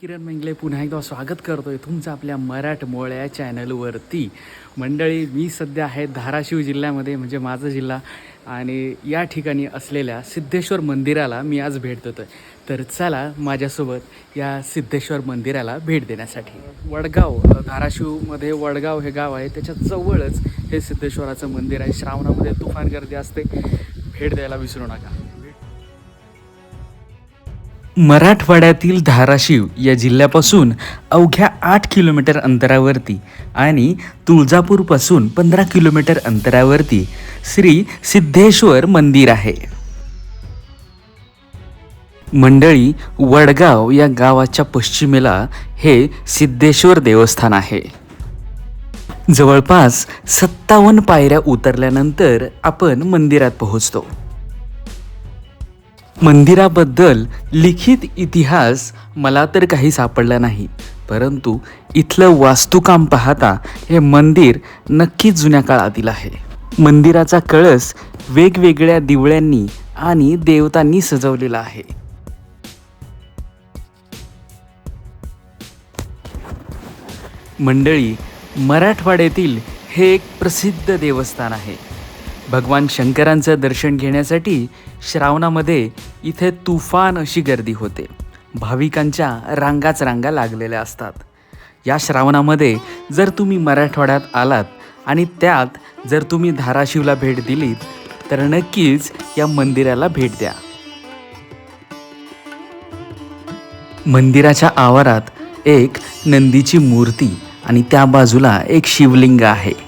किरण मेंगले पुन्हा एकदा स्वागत करतो आहे तुमचं आपल्या मराठमोळ्या चॅनलवरती. मंडळी मी सध्या आहे धाराशिव जिल्ह्यामध्ये म्हणजे माझा जिल्हा आणि या ठिकाणी असलेल्या सिद्धेश्वर मंदिराला मी आज भेट देतो आहे तर चला माझ्यासोबत या सिद्धेश्वर मंदिराला भेट देण्यासाठी. वडगाव धाराशिवमध्ये वडगाव हे गाव आहे त्याच्या जवळच हे सिद्धेश्वराचं मंदिर आहे. श्रावणामध्ये तुफान गर्दी असते. भेट द्यायला विसरू नका. मराठवाड्यातील धाराशिव या जिल्ह्यापासून अवघ्या आठ किलोमीटर अंतरावरती आणि तुळजापूरपासून पंधरा किलोमीटर अंतरावरती श्री सिद्धेश्वर मंदिर आहे. मंडळी वडगाव या गावाच्या पश्चिमेला हे सिद्धेश्वर देवस्थान आहे. जवळपास सत्तावन्न पायऱ्या उतरल्यानंतर आपण मंदिरात पोहोचतो. मंदिराबद्दल लिखित इतिहास मला तर काही सापडला नाही. परंतु इथलं वास्तुकाम पाहता हे मंदिर नक्कीच जुन्या काळातील आहे. मंदिराचा कळस वेगवेगळ्या दिवळ्यांनी आणि देवतांनी सजवलेला आहे. मंडळी मराठवाड्यातील हे एक प्रसिद्ध देवस्थान आहे. भगवान शंकरांचं दर्शन घेण्यासाठी श्रावणामध्ये इथे तुफान अशी गर्दी होते. भाविकांच्या रांगाच रांगा लागलेल्या असतात. या श्रावणामध्ये जर तुम्ही मराठवाड्यात आलात आणि त्यात जर तुम्ही धाराशिवला भेट दिलीत तर नक्कीच या मंदिराला भेट द्या. मंदिराच्या आवारात एक नंदीची मूर्ती आणि त्या बाजूला एक शिवलिंग आहे.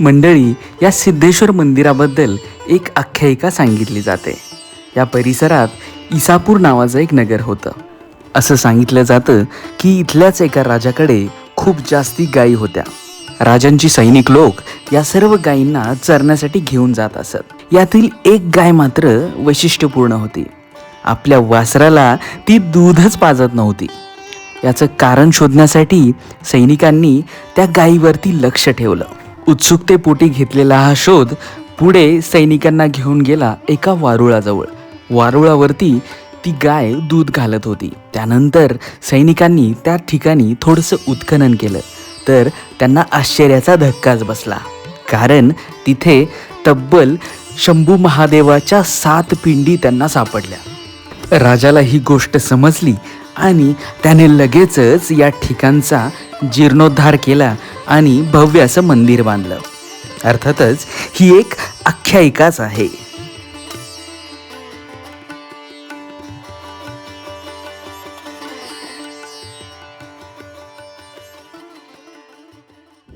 मंडळी या सिद्धेश्वर मंदिराबद्दल एक आख्यायिका सांगितली जाते. या परिसरात इसापूर नावाचं एक नगर होतं. असं सांगितलं जातं की इथल्याच एका राजाकडे खूप जास्ती गायी होत्या. राजांची सैनिक लोक या सर्व गायींना चरण्यासाठी घेऊन जात असत. यातील एक गाय मात्र वैशिष्ट्यपूर्ण होती. आपल्या वासराला ती दूधच पाजत नव्हती. याचं कारण शोधण्यासाठी सैनिकांनी त्या गायीवरती लक्ष ठेवलं. उत्सुकतेपोटी घेतलेला हा शोध पुढे सैनिकांना घेऊन गेला एका वारुळाजवळ. वारुळावरती ती गाय दूध घालत होती. त्यानंतर सैनिकांनी त्या ठिकाणी थोडंसं उत्खनन केलं. तर त्यांना आश्चर्याचा धक्काच बसला. कारण तिथे तब्बल शंभू महादेवाच्या सात पिंडी त्यांना सापडल्या. राजाला ही गोष्ट समजली आणि त्याने लगेचच या ठिकाणचा जीर्णोद्धार केला आणि भव्य असं मंदिर बांधलं. अर्थातच ही एक आख्यायिकाच आहे.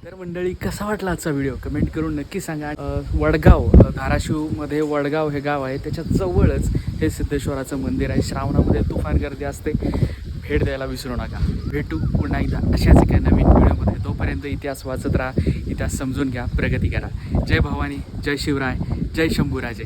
तर मंडळी कसा वाटला आजचा व्हिडिओ? कमेंट करून नक्की सांगा. वडगाव धाराशिवमध्ये वडगाव हे गाव आहे. त्याच्या जवळच हे सिद्धेश्वराचं मंदिर आहे. श्रावणामध्ये तुफान गर्दी असते. भेट द्यायला विसरू नका. भेटू पुन्हा एकदा अशाच एका नवीन व्हिडिओमध्ये. तोपर्यंत इतिहास वाचत राहा इतिहास समजून घ्या प्रगती करा. जय भवानी जय शिवराय जय शंभूराजे.